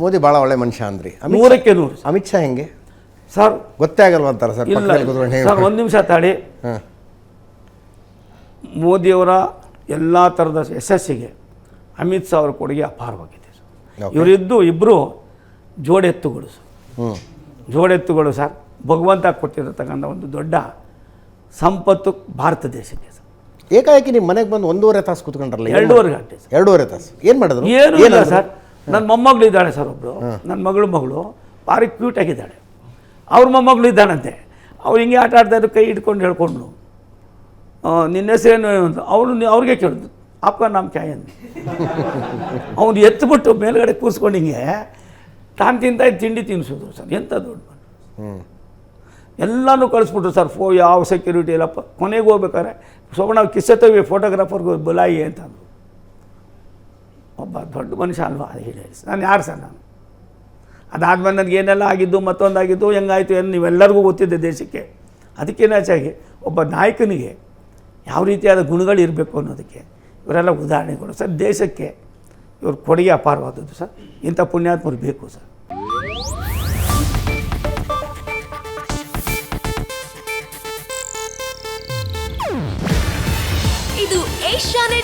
ಮೋದಿ ಭಾಳ ಒಳ್ಳೆ ಮನುಷ್ಯ ಅಂದ್ರಿ. ನೂರಕ್ಕೆ ನೂರು ಅಮಿತ್ ಶಾ ಹೆಂಗೆ? ಸರ್ ಗೊತ್ತೇ ಆಗಲ್ವ ಅಂತಾರ ಸರ್? ಸರ್ ಒಂದು ನಿಮಿಷ ತಾಳಿ. ಹಾಂ. ಮೋದಿಯವರ ಎಲ್ಲ ಥರದ ಯಶಸ್ಸಿಗೆ ಅಮಿತ್ ಶಾ ಅವರ ಕೊಡುಗೆ ಅಪಾರವಾಗಿದೆ ಸರ್. ಇವರಿದ್ದು ಇಬ್ಬರು ಜೋಡೆತ್ತುಗಳು ಸರ್. ಜೋಡೆತ್ತುಗಳು ಸರ್. ಭಗವಂತ ಕೊಟ್ಟಿರತಕ್ಕಂಥ ಒಂದು ದೊಡ್ಡ ಸಂಪತ್ತು ಭಾರತ ದೇಶಕ್ಕೆ ಸರ್. ಏಕಾಏಕಿ ನಿಮ್ಮ ಮನೆಗೆ ಬಂದು ಒಂದೂವರೆ ತಾಸು ಕೂತ್ಕೊಂಡ್ರಲ್ಲ ಎರಡೂವರೆ ಗಂಟೆ ಸರ್. ಎರಡೂವರೆ ತಾಸು. ಏನು ಮಾಡಿದ್ರು? ಏನು ಇಲ್ಲ ಸರ್. ನನ್ನ ಮೊಮ್ಮಗಳು ಇದ್ದಾಳೆ ಸರ್ ಒಬ್ಬಳು ನನ್ನ ಮಗಳು ಮಗಳು. ಭಾರಿ ಕ್ಯೂಟ್ ಆಗಿದ್ದಾಳೆ. ಅವ್ರ ಮೊಮ್ಮಗಳು ಇದ್ದಾನಂತೆ ಅವ್ರು ಹಿಂಗೆ ಆಟ ಆಡ್ತಾ ಇದ್ರು ಕೈ ಹಿಡ್ಕೊಂಡು ಹೇಳ್ಕೊಂಡ್ಳು ಆ, ನಿನ್ನ ಹೆಸರೇನು ಅಂತ. ಅವಳು ಅವ್ರಿಗೆ ಕೇಳಿದ್ರು ಅಪ್ಪ ನಮ್ಮ ಕ್ಯಾ ಅಂದ ಅವ್ನು ಎತ್ಬಿಟ್ಟು ಮೇಲ್ಗಡೆ ಕೂರಿಸ್ಕೊಂಡು ಹಿಂಗೆ ತಾನು ತಿಂತ ತಿಂಡಿ ತಿನ್ನಿಸಿದ್ರು ಸರ್. ಎಂಥ ದೊಡ್ಡ ಎಲ್ಲನೂ ಕಳಿಸ್ಬಿಟ್ರು ಸರ್. ಫೋ ಯಾವ ಸೆಕ್ಯೂರಿಟಿ ಇಲ್ಲಪ್ಪ ಕೊನೆಗೆ ಹೋಗ್ಬೇಕಾದ್ರೆ ಸೋಮಣ್ಣ ಕಿಸ್ಸೆ ತೆಗಿ ಫೋಟೋಗ್ರಾಫರ್ಗೆ ಬುಲಾಯಿ ಅಂತಂದು ಒಬ್ಬ ದೊಡ್ಡ ಮನುಷ್ಯ ಅಲ್ವಾ ಅದು ಹೇಳಿ ನಾನು ಯಾರು ಸರ್ ನಾನು? ಅದಾದ್ಮೇಲೆ ನನಗೆ ಏನೆಲ್ಲ ಆಗಿದ್ದು, ಮತ್ತೊಂದಾಗಿದ್ದು, ಹೆಂಗಾಯಿತು ಏನು ನೀವೆಲ್ಲರಿಗೂ ಗೊತ್ತಿದ್ದೆ ದೇಶಕ್ಕೆ. ಅದಕ್ಕೇನು ಹೆಚ್ಚಾಗಿ ಒಬ್ಬ ನಾಯಕನಿಗೆ ಯಾವ ರೀತಿಯಾದ ಗುಣಗಳು ಇರಬೇಕು ಅನ್ನೋದಕ್ಕೆ ಇವರೆಲ್ಲ ಉದಾಹರಣೆಗಳು. ಸರ್, ದೇಶಕ್ಕೆ ಇವ್ರ ಕೊಡುಗೆ ಅಪಾರವಾದದ್ದು ಸರ್. ಇಂಥ ಪುಣ್ಯಾತ್ಮರು ಬೇಕು ಸರ್. ಇದು ಏಷ್ಯಾನೆಟ್